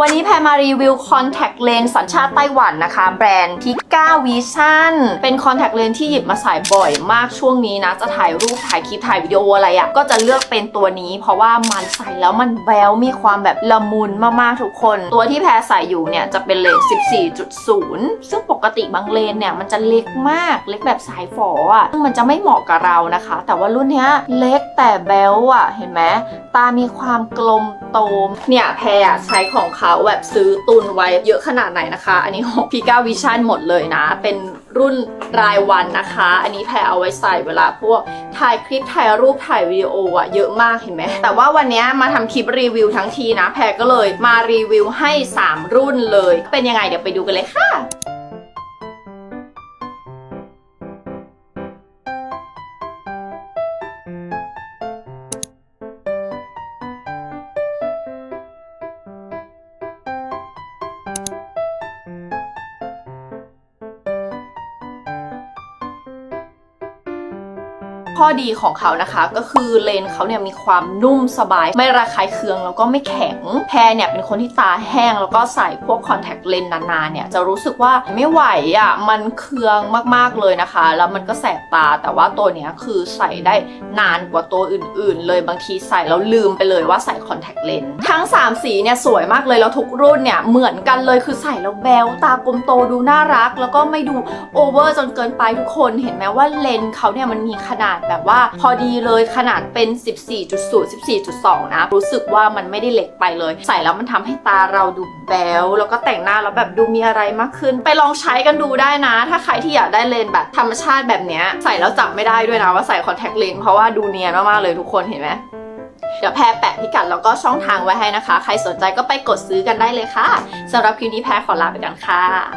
วันนี้แพรมารีวิวคอนแทคเลนส์สัญชาติไต้หวันนะคะ แบรนด์พิก้าวิชั่นเป็นคอนแทคเลนส์ที่หยิบมาใส่บ่อยมากช่วงนี้นะ จะถ่ายรูปถ่ายคลิปถ่ายวิดีโออะไรอะ่ะ ก็จะเลือกเป็นตัวนี้ เพราะว่ามันใส่แล้วมันแววมีความแบบละมุนมากๆทุกคน ตัวที่แพรใส่อยู่เนี่ย จะเป็นเลนส์14.0 ซึ่งปกติบางเลนส์เนี่ย มันจะเล็กมากเล็กแบบสายฝออะ่ะซึ่งมันจะไม่เหมาะกับเรานะคะ แต่ว่ารุ่นเนี้ยเล็กแต่แบวอะ่ะเห็นไหมตามีความกลมโตมเนี่ยแพรใช้ของเขาแบบซื้อตุนไว้เยอะขนาดไหนนะคะ อันนี้ของพีก้าวิชั่นหมดเลยนะ เป็นรุ่นรายวันนะคะ อันนี้แพรเอาไว้ใส่เวลาพวกถ่ายคลิปถ่ายรูปถ่ายวิดีโออะเยอะมากเห็นไหมแต่ว่าวันนี้มาทำคลิปรีวิวทั้งทีนะ แพรก็เลยมารีวิวให้ 3 รุ่นเลย เป็นยังไงเดี๋ยวไปดูกันเลยค่ะ ข้อดีของเขานะคะ ก็คือเลนส์เขาเนี่ยมีความนุ่มสบาย ไม่ระคายเคืองแล้วก็ไม่แข็งแพรเนี่ยเป็นคนที่ตาแห้งแล้วก็ใส่พวกคอนแทคเลนส์นานๆเนี่ยจะรู้สึกว่าไม่ไหวอะมันเคืองมากๆเลยนะคะ แล้วมันก็แสบตาแต่ว่าตัวเนี้ยคือใส่ได้นานกว่าตัวอื่น ๆ เลยบางทีใส่แล้วลืมไปเลยว่าใส่คอนแทคเลนส์ทั้ง 3 สีเนี่ยสวยมากเลยแล้วทุกรุ่นเนี่ยเหมือนกันเลยคือใส่แล้วแบวตากลมโตดูน่ารัก แล้วก็ไม่ดูโอเวอร์จนเกินไปทุกคนเห็นไหมว่าเลนส์เขาเนี่ยมันมีขนาดแบบว่าพอดีเลยขนาดเป็น 14.0 14.2 นะ รู้สึกว่ามันไม่ได้เล็กไปเลย ใส่แล้วมันทำให้ตาเราดูแบวแล้วก็แต่งหน้าแล้วแบบดูมีอะไรมากขึ้น ไปลองใช้กันดูได้นะ ถ้าใครที่อยากได้เลนส์แบบธรรมชาติแบบเนี้ยใส่แล้วจับไม่ได้ด้วยนะว่าใส่คอนแทคเลนส์เพราะว่าดูเนียนมากๆเลยทุกคนเห็นไหมเดี๋ยวแพรแปะพิกัดแล้วก็ช่องทางไว้ให้นะคะ ใครสนใจก็ไปกดซื้อกันได้เลยค่ะสำหรับคลิปนี้แพรขอลาไปก่อนค่ะ